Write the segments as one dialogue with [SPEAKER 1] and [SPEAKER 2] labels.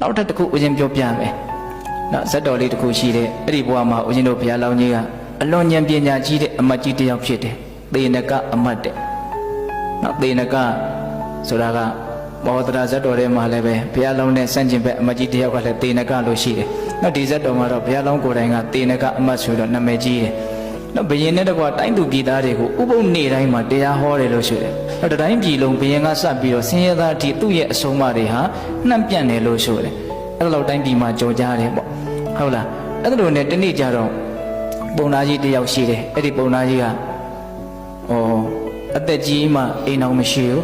[SPEAKER 1] နောက်ထပ်တစ်ခုဦးဇင်းပြောပြမယ်နော်ဇက်တော်လေးတစ်ခုရှိတယ်အဲ့ဒီဘဝမှာဦးဇင်းတို့ဘုရားလောင်းကြီးကအလွန်ဉာဏ်ပညာကြီးတဲ့အမတ်ကြီးတစ်ယောက်ဖြစ်တယ်သေနကအမတ်တဲ့နော်သေနကဆိုတာကမောဒရာဇက်တော်ထဲမှာလည်းပဲဘုရားလောင်းနဲ့ဆန့်ကျင်ဘက်အမတ်ကြီးတစ်ယောက်ကလည်းသေနကလို့ရှိတယ်နော်ဒီဇက်တော်မှာတော့ဘုရားလောင်းကိုယ်တိုင်ကသေနကအမတ်ဆိုတော့နာမည်ကြီးတယ် နော်ဘယင်နဲ့တကွာတိုင်းသူပြည်သားတွေကိုဥပုံနေတိုင်းမှာတရားဟောတယ်လို့ဆိုတယ်။နော်တတိုင်းပြည်လုံးဘယင်ကစပြီးတော့ဆင်းရဲသားအထိသူ့ရဲ့အဆုံးအမတွေဟာနှံ့ပြန့်တယ်လို့ဆိုတယ်။အဲ့လိုတိုင်းပြည်မှာကြော်ကြားတယ်ပေါ့။ဟုတ်လား။အဲ့လိုနဲ့တနေ့ကျတော့ပုံသားကြီးတယောက်ရှိတယ်။အဲ့ဒီပုံသားကြီးကဩအသက်ကြီးမှအိမ်အောင်မရှိဘူး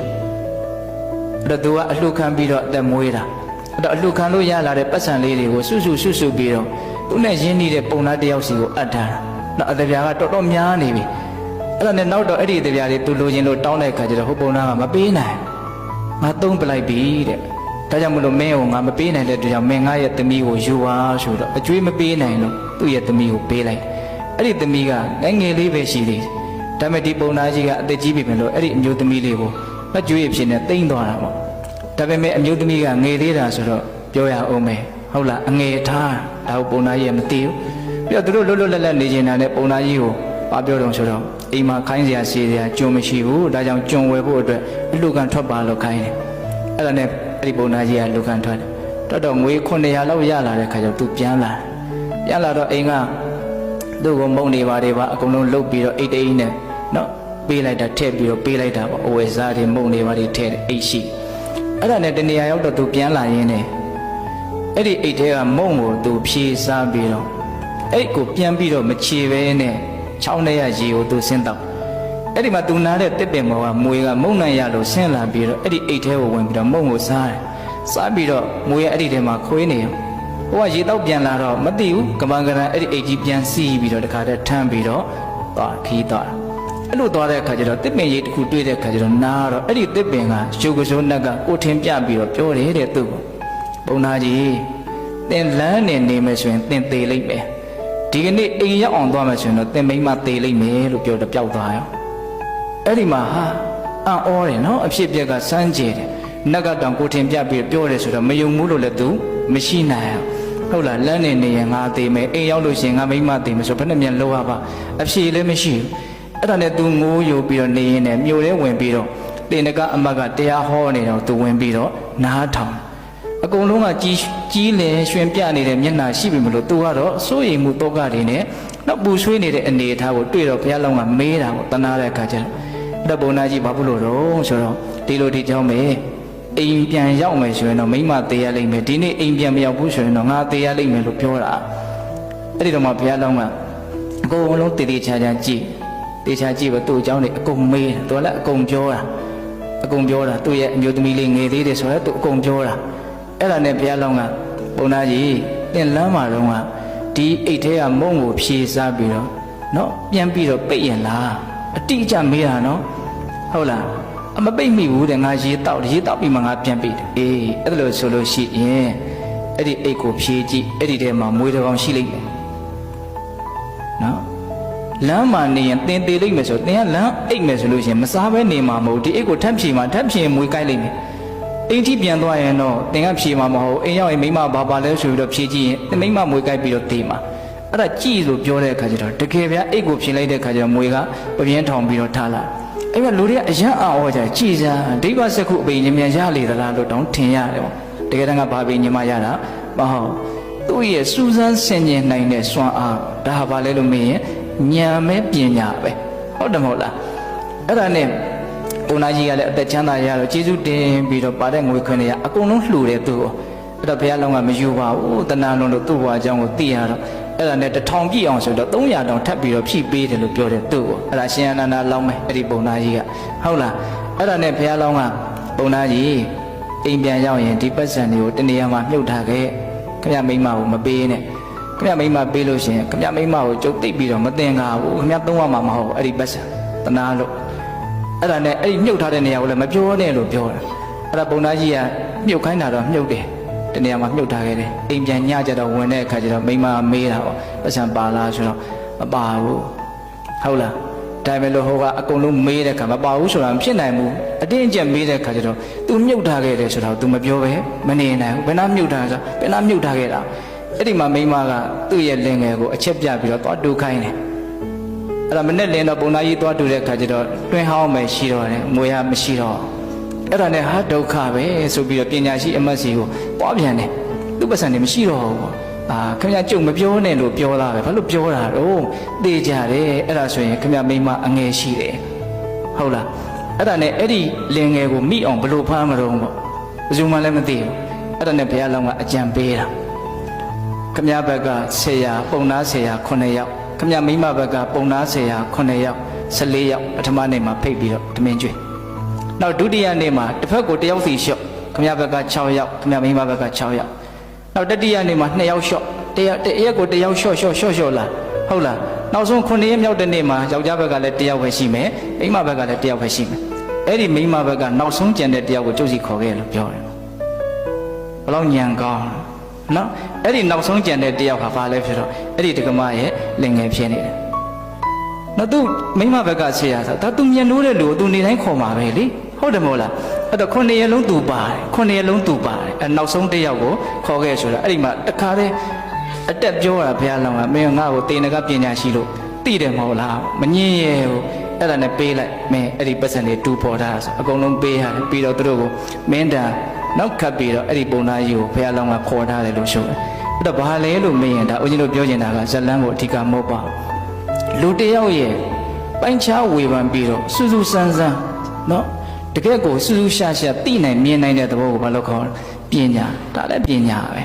[SPEAKER 1] ။အဲ့တော့သူကအလှခံပြီးတော့အသက်မွေးတာ။အဲ့တော့အလှခံလို့ရလာတဲ့ပတ်စံလေးတွေကိုစွစုစွစုပြီးတော့သူနဲ့ရင်းနှီးတဲ့ပုံသားတယောက်စီကိုအပ်ထားတာ။ နော်အသက်ပြားကတော်တော်များနေပြီ။အဲ့ဒါနဲ့နောက်တော့အဲ့ဒီအသက်ပြားလေးသူလိုချင်လို့တောင်းတဲ့အခါကျတော့ဟိုပုံသားကမပေးနိုင်။ငါသုံးပလိုက်ပြီတဲ့။ဒါကြောင့်မလို့မင်းကိုငါမပေးနိုင်တဲ့အတွက်ကြောင့်မင်းငါရဲ့သမီးကိုယူပါဆိုတော့အကျွေးမပေးနိုင်လို့သူ့ရဲ့သမီးကိုပေးလိုက်။အဲ့ဒီသမီးကငယ်ငယ်လေးပဲရှိသေးတယ်။ဒါပေမဲ့ဒီပုံသားကြီးကအသက်ကြီးပြီပဲလို့အဲ့ဒီအမျိုးသမီးလေးကိုလက်ကျွေးအဖြစ်နဲ့တိမ့်သွားတာပေါ့။ဒါပေမဲ့အမျိုးသမီးကငယ်သေးတာဆိုတော့ပြောရအောင်မယ်။ဟုတ်လားအငယ်ထားဒါကိုပုံသားကြီးကမသိဘူး။ ပြီးတော့သူတို့လွတ်လွတ်လပ်လပ်နေနေတာနဲ့ပုံသားကြီးကိုဘာပြောတော့ဆိုတော့အိမ်မှာခိုင်းစရာစီစရာကြုံမရှိဘူး။ဒါကြောင့်ကြုံဝယ်ဖို့အတွက်အလူကန်ထွက်ပါလို့ခိုင်းတယ်။အဲ့ဒါနဲ့အဲ့ဒီပုံသားကြီးကလူကန်ထွက်တယ်။တော်တော်ငွေ900လောက်ရလာတဲ့ခါကျတော့သူပြန်လာတယ်။ပြန်လာတော့အိမ်ကသူ့ကိုမုံနေပါတယ်ပါအကုန်လုံးလုတ်ပြီးတော့အိတ်တိန်နဲ့နော်ပေးလိုက်တာထည့်ပြီးတော့ပေးလိုက်တာပေါ့အဝယ်စားတွေမုံနေပါတွေထည့်တယ်အိတ်ရှိအဲ့ဒါနဲ့တနေရာရောက်တော့သူပြန်လာရင်းနဲ့အဲ့ဒီအိတ်ထဲကမုံကိုသူဖြေစားပြီးတော့ အဲ့ကိုပြန်ပြီးတော့မချေပဲနဲ့ချောင်းထဲရရေကိုသူဆင်းတော့အဲ့ဒီမှာသူနားတဲ့တစ်ပင်မောကမွေကမုံနိုင်ရလို့ဆင်းလာပြီးတော့အဲ့ဒီအိတ်ထဲကိုဝင်ပြီးတော့မုံကိုစားတယ်စားပြီးတော့မွေကအဲ့ဒီထဲမှာခွေးနေရောဟိုကရေတော့ပြန်လာတော့မသိဘူးကမန်ကရန်အဲ့ဒီအိတ်ကြီးပြန်စီးပြီးတော့တခါတည်းထမ်းပြီးတော့သွားခီးသွားတာအဲ့လိုသွားတဲ့အခါကျတော့တစ်ပင်ကြီးတစ်ခုတွေ့တဲ့အခါကျတော့နားတော့အဲ့ဒီတစ်ပင်ကရှုပ်ကစိုးနက်ကကိုထင်ပြပြီးတော့ပြောတယ်တဲ့သူ့ကိုပုံနာကြီးသင်လမ်းနေနေမယ်ဆိုရင်သင်သေးလိမ့်မယ် ဒီကနေ့အိမ်ရောက်အောင်သွားမယ်ဆိုရင်တော့သင်မိမသေးလိမ့်မယ်လို့ပြောတော့ပျောက်သွားရောအဲ့ဒီမှာဟာအံ့ဩတယ်နော်အဖြစ်အပျက်ကစမ်းကြယ်တယ်နက်ကတောင်ကိုထင်ပြပြီးပြောတယ်ဆိုတော့မယုံဘူးလို့လည်းသူမရှိနိုင်ဘူးဟုတ်လားလမ်းနေနေရင်ငါသေးမယ်အိမ်ရောက်လို့ရှိရင်ငါမိမသေးမယ်ဆိုဘယ်နဲ့မြန်လောက်ရပါအဖြေလည်းမရှိဘူးအဲ့ဒါနဲ့ तू ငိုးယူပြီးတော့နေရင်လည်းမြို့ထဲဝင်ပြီးတော့တင်တကအမတ်ကတရားဟောနေတော့ तू ဝင်ပြီးတော့နားထောင် အကုန်လုံးကကြီးကြီးလေရွှင်ပြနေတဲ့မျက်နှာရှိပြီမလို့ तू ကတော့စိုးရိမ်မှုတောကတွေနဲ့နောက်ပူဆွေးနေတဲ့အနေအထားကိုတွေ့တော့ဘုရားလောင်းကမေးတာပေါ့တနာတဲ့အခါကျတော့အဲ့ဒါဘုံနာကြီးဘာဖြစ်လို့တော့ဆိုတော့ဒီလိုဒီကြောင်းပဲအိမ်ပြန်ရောက်မယ်ဆိုရင်တော့မိမသေးရလိမ့်မယ်ဒီနေ့အိမ်ပြန်မရောက်ဘူးဆိုရင်တော့ငါသေးရလိမ့်မယ်လို့ပြောတာအဲ့ဒီတော့မှဘုရားလောင်းကအကုန်လုံးတည်တည်ချာချာကြည့်တေချာကြည့်ပဲသူ့အကြောင်းတွေအကုန်မေးတယ်သူကလည်းအကုန်ပြောတာအကုန်ပြောတာသူ့ရဲ့အမျိုးသမီးလေးငယ်သေးတယ်ဆိုတော့သူအကုန်ပြောတာ အဲ့ဒါနဲ့ဘုရားလောင်းကပုံနာကြီးသင်လမ်းမှာတော့ကဒီအိတ်ထဲကမုံကိုဖြေစားပြီးတော့နော်ပြန်ပြီးတော့ပိတ်ရင်လားအတိအကျမေးတာနော်ဟုတ်လားအမပိတ်မိဘူးတဲ့ငါရေတောက်ရေတောက်ပြီးမှငါပြန်ပိတ်တယ်အေးအဲ့ဒါလို့ဆိုလို့ရှိရင်အဲ့ဒီအိတ်ကိုဖြေကြည့်အဲ့ဒီထဲမှာမွေးတစ်ကောင်ရှိလိမ့်မယ်နော်လမ်းမှာနေရင်သင်သေးလိမ့်မယ်ဆိုသင်ကလမ်းအိတ်မယ်ဆိုလို့ရှိရင်မစားဘဲနေမှာမဟုတ်ဒီအိတ်ကိုထပ်ဖြေမှာထပ်ဖြေရင်မွေးကိုက်လိမ့်မယ် အိမ်ထိပြန်သွားရင်တော့သင်ကဖြေမှာမဟုတ်အိမ်ရောက်ရင်မိမဘာပါလဲဆိုပြီးတော့ဖြေကြည့်ရင်သင်မိမမွေးကိုက်ပြီးတော့တေးမှာအဲ့ဒါကြည့်လို့ပြောတဲ့အခါကျတော့တကယ်ဗျာအိတ်ကိုဖြေလိုက်တဲ့အခါကျတော့မွေးကပပြင်းထောင်ပြီးတော့ထားလာအဲ့ကလူတွေကအယံအော်ကြကြည်စားဒိဗ္ဗစက္ခုအပိညမြန်ရလေသလားလို့တောင်းထင်ရတယ်ပေါ့တကယ်တမ်းကဘာပိညမရတာမဟုတ်သူ့ရဲ့စူးစမ်းဆင်ခြင်နိုင်တဲ့စွမ်းအားဒါဟာဘာလဲလို့မေးရင်ဉာဏ်မဲ့ပညာပဲဟုတ်တယ်မဟုတ်လားအဲ့ဒါနဲ့ ဘုန်းကြီးကလည်းအသက်ချမ်းသာရတော့ကျေးဇူးတင်ပြီးတော့ပါတဲ့ငွေခွင့်တွေကအကုန်လုံးလှူတယ်သူ့ကိုအဲ့တော့ဘုရားလောင်းကမယူပါဘူးတဏှာလုံးလို့သူ့ဘဝအကြောင်းကိုသိရတော့အဲ့ဒါနဲ့တထောင်ပြည့်အောင်ဆိုတော့300တောင်ထပ်ပြီးတော့ဖြည့်ပေးတယ်လို့ပြောတယ်သူ့ကိုအဲ့ဒါရှင်အနန္ဒာလောင်းမယ်အဲ့ဒီပုံသားကြီးကဟုတ်လားအဲ့ဒါနဲ့ဘုရားလောင်းကပုံသားကြီးအိမ်ပြန်ရောက်ရင်ဒီပတ်စံတွေကိုတနေရာမှာမြုပ်ထားခဲ့ခင်ဗျမိမကိုမပေးနဲ့ခင်ဗျမိမပေးလို့ရှိရင်ခင်ဗျမိမကိုကြုတ်သိပ်ပြီးတော့မတင်ကားဘူးခင်ဗျသုံးရမှာမဟုတ်ဘူးအဲ့ဒီပတ်စံတနာလို့ အဲ့ဒါနဲ့အဲ့ဒီမြုပ်ထားတဲ့နေရာကိုလည်းမပြောနဲ့လို့ပြောတာအဲ့ဒါပုံသားကြီးကမြုပ်ခိုင်းတာတော့မြုပ်တယ်တနေရာမှာမြုပ်ထားခဲ့တယ်အိမ်ပြန်ညကြတော့ဝင်တဲ့အခါကျတော့မိမမေးတာပေါ့ပတ်စံပါလားဆိုတော့မပါဘူးဟုတ်လားဒါပေမဲ့လို့ဟိုကအကုန်လုံးမေးတဲ့ခါမပါဘူးဆိုတာမဖြစ်နိုင်ဘူးအတင်းအကျပ်မေးတဲ့ခါကျတော့ तू မြုပ်ထားခဲ့တယ်ဆိုတာကို तू မပြောပဲမနေနိုင်ဘူးဘယ်နှမြုပ်ထားဆိုဘယ်နှမြုပ်ထားခဲ့တာအဲ့ဒီမှာမိန်းမကသူ့ရဲ့လင်ငယ်ကိုအချက်ပြပြီးတော့သွားတူခိုင်းတယ် အဲ့ဒါမနဲ့လင်းတော့ပုံသားကြီးသွားတူတဲ့ခါကျတော့တွင်ဟောင်းမယ်ရှိတော့တယ်ငွေရမရှိတော့အဲ့ဒါနဲ့ဟာဒုက္ခပဲဆိုပြီးတော့ပညာရှိအမတ်စီကိုပွားပြန်တယ်သူ့ပတ်စံနေမရှိတော့ဘူးပေါ့အာခင်ဗျာကြုံမပြောနဲ့လို့ပြောတာပဲဘာလို့ပြောတာတော့သိကြတယ်အဲ့ဒါဆိုရင်ခင်ဗျာမိန်းမအငယ်ရှိတယ်ဟုတ်လားအဲ့ဒါနဲ့အဲ့ဒီလင်ငယ်ကိုမိအောင်ဘယ်လို့ဖမ်းမလို့ပေါ့ဘယ်သူမှလည်းမသိဘူးအဲ့ဒါနဲ့ဘုရားလောင်းကအကြံပေးတာခမည်းဘက်ကဆရာပုံနာဆရာ9ယောက် ခမည်းမိမဘက်ကပုံနာဆရာ9ယောက်14ယောက်ပထမနေ့မှာဖိတ်ပြီးတော့တမင်ကျွေးနောက်ဒုတိယနေ့မှာတစ်ဖက်ကိုတစ်ယောက်စီလျှော့ခမည်းဘက်က6ယောက်ခမည်းမိမဘက်က6ယောက်နောက်တတိယနေ့မှာ2ယောက်လျှော့တရက်တရက်ကိုတစ်ယောက်လျှော့လျှော့လျှော့လျှော့လာဟုတ်လားနောက်ဆုံး9ရက်မြောက်တဲ့နေ့မှာယောက်ျားဘက်ကလည်းတစ်ယောက်ပဲရှိမယ်မိန်းမဘက်ကလည်းတစ်ယောက်ပဲရှိမယ်အဲ့ဒီမိန်းမဘက်ကနောက်ဆုံးကျန်တဲ့တစ်ယောက်ကိုကျုပ်စီခေါ်ခဲ့လို့ပြောတယ်ဘယ်လောက်ညံကောင်းလဲ နော်အဲ့ဒီနောက်ဆုံးကျန်တဲ့တစ်ယောက်ဟာဘာလဲဖြစ်တော့အဲ့ဒီဒကမရဲ့လင်ငယ်ဖြစ်နေတယ်နော်သူမိန်းမဘက်ကဆရာဆိုဒါသူမျက်နှိုးတဲ့လူကိုသူနေတိုင်းခေါ်မှာပဲလေဟုတ်တယ်မဟုတ်လားအဲ့တော့ခုနှစ်ရက်လုံးသူပါတယ်ခုနှစ်ရက်လုံးသူပါတယ်အဲ့နောက်ဆုံးတစ်ယောက်ကိုခေါ်ခဲ့ဆိုတာအဲ့ဒီမှာတခါတည်းအတက်ပြောတာဘုရားလောင်းကမင်းငါ့ကိုတေနကပညာရှိလို့သိတယ်မဟုတ်လားမငင်းရဲဘူးအဲ့ဒါနဲ့ပေးလိုက်မင်းအဲ့ဒီပတ်စံတွေတူပေါ်တာဆိုအကုန်လုံးပေးရတယ်ပြီးတော့သူတို့ကိုမင်းတန် နောက်ခတ်ပြီးတော့အဲ့ဒီပုံသားကြီးကိုဘုရားလောင်းကခေါ်ထားတယ်လို့ဆိုတယ်အဲ့တော့ဘာလဲလို့မေးရင်ဒါဦးဇင်းတို့ပြောချင်တာကဇလန်းကိုအဓိကမဟုတ်ပါဘူးလူတစ်ယောက်ရဲ့ပိုင်းခြားဝေဖန်ပြီးတော့စူးစူးဆန်းဆန်းเนาะတကယ့်ကိုစူးစူးရှာရှာသိနိုင်မြင်နိုင်တဲ့သဘောကိုဘာလို့ခေါ်လဲပညာဒါလည်းပညာပဲ